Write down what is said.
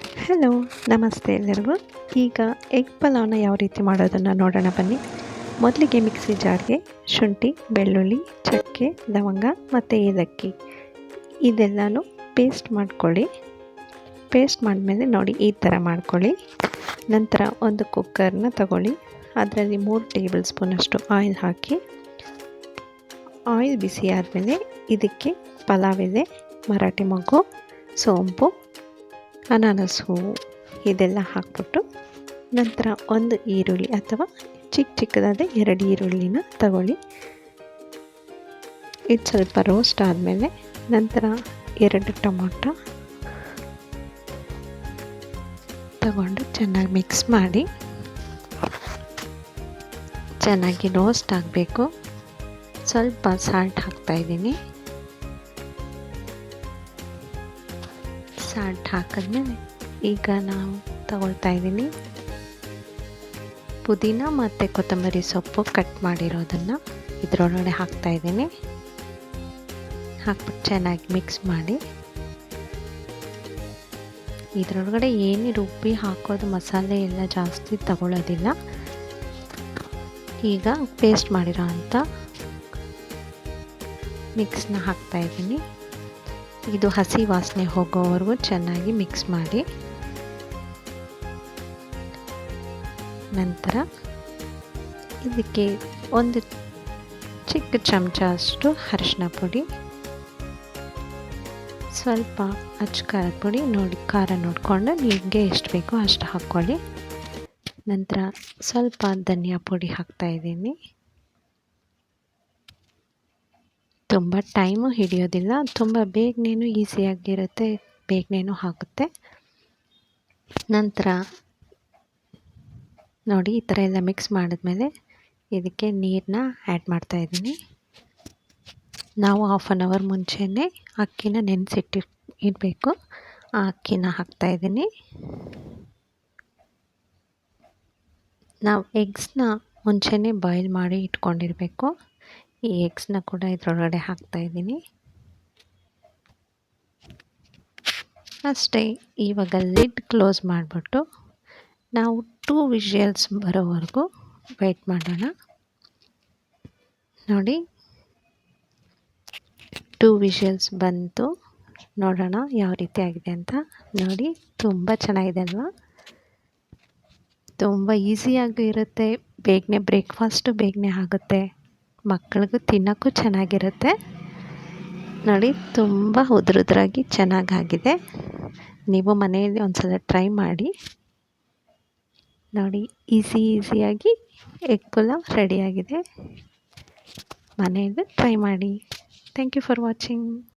Hello, ನಮಸ್ತೆ ಎಲ್ಲರಿಗೂ. ಈಗ ಎಗ್ ಪಲಾವ್ನ ಯಾವ ರೀತಿ ಮಾಡೋದನ್ನು ನೋಡೋಣ ಬನ್ನಿ. ಮೊದಲಿಗೆ ಮಿಕ್ಸಿ ಜಾರ್ಗೆ ಶುಂಠಿ, ಬೆಳ್ಳುಳ್ಳಿ, ಚಕ್ಕೆ, ಲವಂಗ ಮತ್ತು ಏಲಕ್ಕಿ. ಇದೆಲ್ಲನೂ ಪೇಸ್ಟ್ ಮಾಡ್ಕೊಳ್ಳಿ. ಪೇಸ್ಟ್ ಮಾಡಿದ್ಮೇಲೆ ನೋಡಿ ಈ ಥರ ಮಾಡ್ಕೊಳ್ಳಿ. ನಂತರ ಒಂದು ಕುಕ್ಕರ್ನ ತಗೊಳ್ಳಿ. ಅದರಲ್ಲಿ ಮೂರು ಟೇಬಲ್ ಸ್ಪೂನಷ್ಟು ಆಯಿಲ್ ಹಾಕಿ. ಆಯಿಲ್ ಬಿಸಿ ಆದಮೇಲೆ ಇದಕ್ಕೆ ಪಲಾವ್ ಎಲೆ, ಮರಾಠಿ ಮಗು ಸೋಂಪು ಅನಾನಸ್ ಹೂವು ಇದೆಲ್ಲ ಹಾಕ್ಬಿಟ್ಟು ನಂತರ ಒಂದು ಈರುಳ್ಳಿ ಅಥವಾ ಚಿಕ್ಕ ಚಿಕ್ಕದಾದ ಎರಡು ಈರುಳ್ಳಿನ ತಗೊಳ್ಳಿ. ಇದು ಸ್ವಲ್ಪ ರೋಸ್ಟ್ ಆದಮೇಲೆ ನಂತರ ಎರಡು ಟೊಮೊಟೊ ತಗೊಂಡು ಚೆನ್ನಾಗಿ ಮಿಕ್ಸ್ ಮಾಡಿ ಚೆನ್ನಾಗಿ ರೋಸ್ಟ್ ಆಗಬೇಕು. ಸ್ವಲ್ಪ ಸಾಲ್ಟ್ ಹಾಕ್ತಾಯಿದ್ದೀನಿ ಸಾಲ್ಟ್ ಹಾಕಿದ್ಮೇಲೆ ಈಗ ನಾವು ತಗೊಳ್ತಾ ಇದ್ದೀನಿ. ಪುದೀನ ಮತ್ತು ಕೊತ್ತಂಬರಿ ಸೊಪ್ಪು ಕಟ್ ಮಾಡಿರೋದನ್ನು ಇದರೊಳಗಡೆ ಹಾಕ್ತಾ ಇದ್ದೀನಿ. ಹಾಕ್ಬಿಟ್ಟು ಚೆನ್ನಾಗಿ ಮಿಕ್ಸ್ ಮಾಡಿ. ಇದರೊಳಗಡೆ ಏನು ರುಬ್ಬಿ ಹಾಕೋದು ಮಸಾಲೆ ಎಲ್ಲ ಜಾಸ್ತಿ ತಗೊಳ್ಳೋದಿಲ್ಲ. ಈಗ ಪೇಸ್ಟ್ ಮಾಡಿರೋ ಅಂಥ ಮಿಕ್ಸ್ನ ಹಾಕ್ತಾಯಿದ್ದೀನಿ ಇದು ಹಸಿ ವಾಸನೆ ಹೋಗೋವರೆಗೂ ಚೆನ್ನಾಗಿ ಮಿಕ್ಸ್ ಮಾಡಿ. ನಂತರ ಇದಕ್ಕೆ ಒಂದು ಚಿಕ್ಕ ಚಮಚ ಅಷ್ಟು ಅರಿಶಿನ ಪುಡಿ, ಸ್ವಲ್ಪ ಅಚ್ಚ ಖಾರದ ಪುಡಿ ನೋಡಿ, ಖಾರ ನೋಡಿಕೊಂಡು ನಿಮಗೆ ಎಷ್ಟು ಬೇಕೋ ಅಷ್ಟು ಹಾಕ್ಕೊಳ್ಳಿ. ನಂತರ ಸ್ವಲ್ಪ ಧನಿಯಾ ಪುಡಿ ಹಾಕ್ತಾಯಿದ್ದೀನಿ ತುಂಬ ಟೈಮು ಹಿಡಿಯೋದಿಲ್ಲ. ತುಂಬ ಬೇಗನೇನು ಈಸಿಯಾಗಿರುತ್ತೆ. ಬೇಗನೇನು ಆಗುತ್ತೆ. ನಂತರ ನೋಡಿ ಈ ಥರ ಎಲ್ಲ ಮಿಕ್ಸ್ ಮಾಡಿದ್ಮೇಲೆ ಇದಕ್ಕೆ ನೀರನ್ನ ಆ್ಯಡ್ ಮಾಡ್ತಾಯಿದ್ದೀನಿ ನಾವು ಹಾಫ್ ಆನ್ ಅವರ್ ಮುಂಚೆನೇ ಅಕ್ಕಿನ ನೆನೆಸಿಟ್ಟಿ ಇಡಬೇಕು. ಆ ಅಕ್ಕಿನ ಹಾಕ್ತಾಯಿದ್ದೀನಿ ನಾವು ಎಗ್ಸ್ನ ಮುಂಚೆನೇ ಬಾಯ್ಲ್ ಮಾಡಿ ಇಟ್ಕೊಂಡಿರಬೇಕು. ಈ ಎಗ್ಸ್ನ ಕೂಡ ಇದರೊಳಗಡೆ ಹಾಕ್ತಾಯಿದ್ದೀನಿ ಅಷ್ಟೇ, ಇವಾಗ ಲಿಡ್ ಕ್ಲೋಸ್ ಮಾಡಿಬಿಟ್ಟು ನಾವು ಟೂ ವಿಷಲ್ಸ್ ಬರೋವರೆಗೂ ವೆಯ್ಟ್ ಮಾಡೋಣ. ನೋಡಿ ಟೂ ವಿಷಲ್ಸ್ ಬಂತು. ನೋಡೋಣ ಯಾವ ರೀತಿ ಆಗಿದೆ ಅಂತ. ನೋಡಿ, ತುಂಬ ಚೆನ್ನಾಗಿದೆ ಅಲ್ವಾ? ತುಂಬ ಈಸಿಯಾಗಿ ಇರುತ್ತೆ. ಬೇಗನೆ ಬ್ರೇಕ್ಫಾಸ್ಟು ಬೇಗನೆ ಆಗುತ್ತೆ. ಮಕ್ಕಳಿಗೂ ತಿನ್ನೋಕ್ಕೂ ಚೆನ್ನಾಗಿರುತ್ತೆ. ನೋಡಿ, ತುಂಬ ಉದುರುದ್ರಾಗಿ ಚೆನ್ನಾಗಾಗಿದೆ. ನೀವು ಮನೆಯಲ್ಲಿ ಒಂದು ಸಲ ಟ್ರೈ ಮಾಡಿ. ನೋಡಿ, ಈಸಿ ಈಸಿಯಾಗಿ ಎಗ್ ಪುಲಾವ್ ರೆಡಿಯಾಗಿದೆ. ಮನೆಯಲ್ಲಿ ಟ್ರೈ ಮಾಡಿ. Thank you for watching